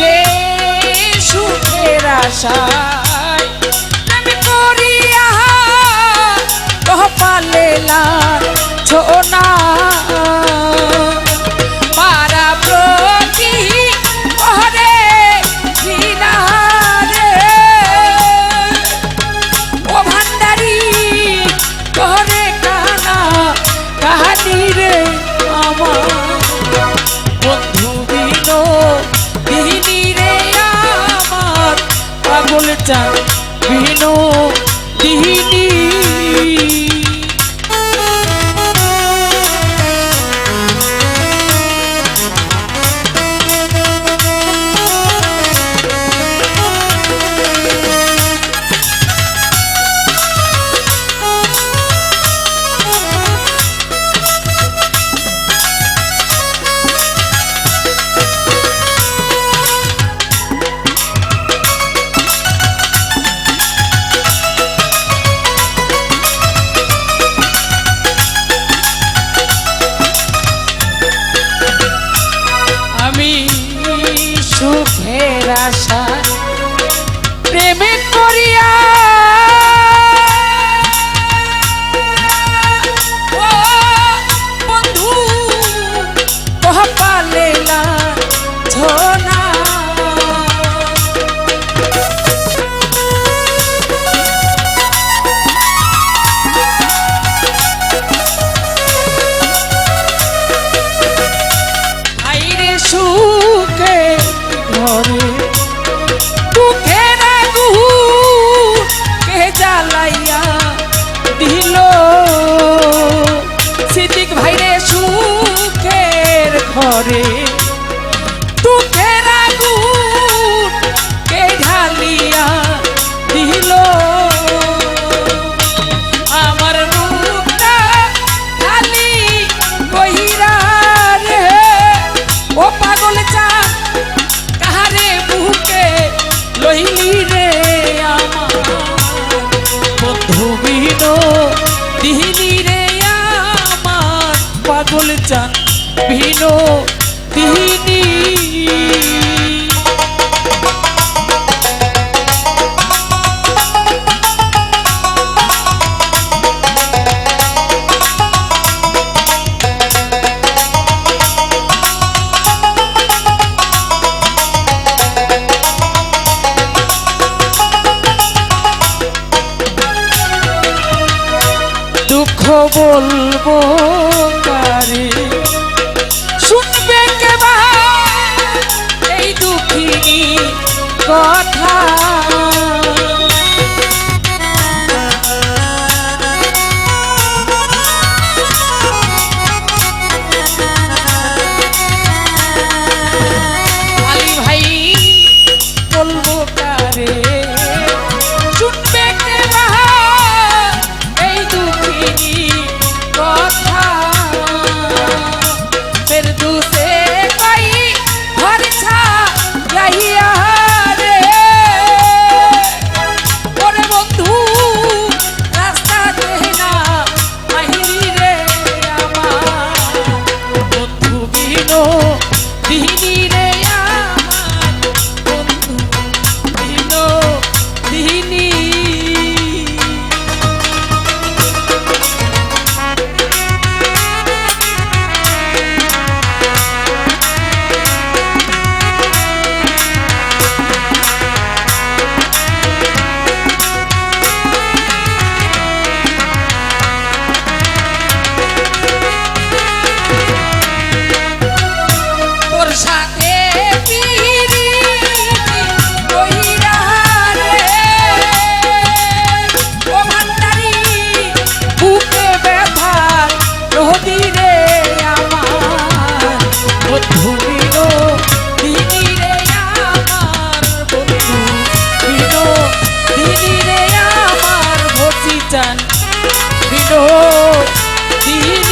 রে সুখের আশায়। আমি করিয়া কহ পালে না ছোনা মারা পাগল চান সুখে ঘরে দুঃখের আগুন কে জ্বালাইয়া দিল? সিদ্দিক ভাইরে সুখের ঘরে বন্ধু দিহিনী রে আমার পাগল চান ভিনো দুঃখ বলব কারি? শুনবে কে এই দুঃখিনী কথা? চান বিনোদিনী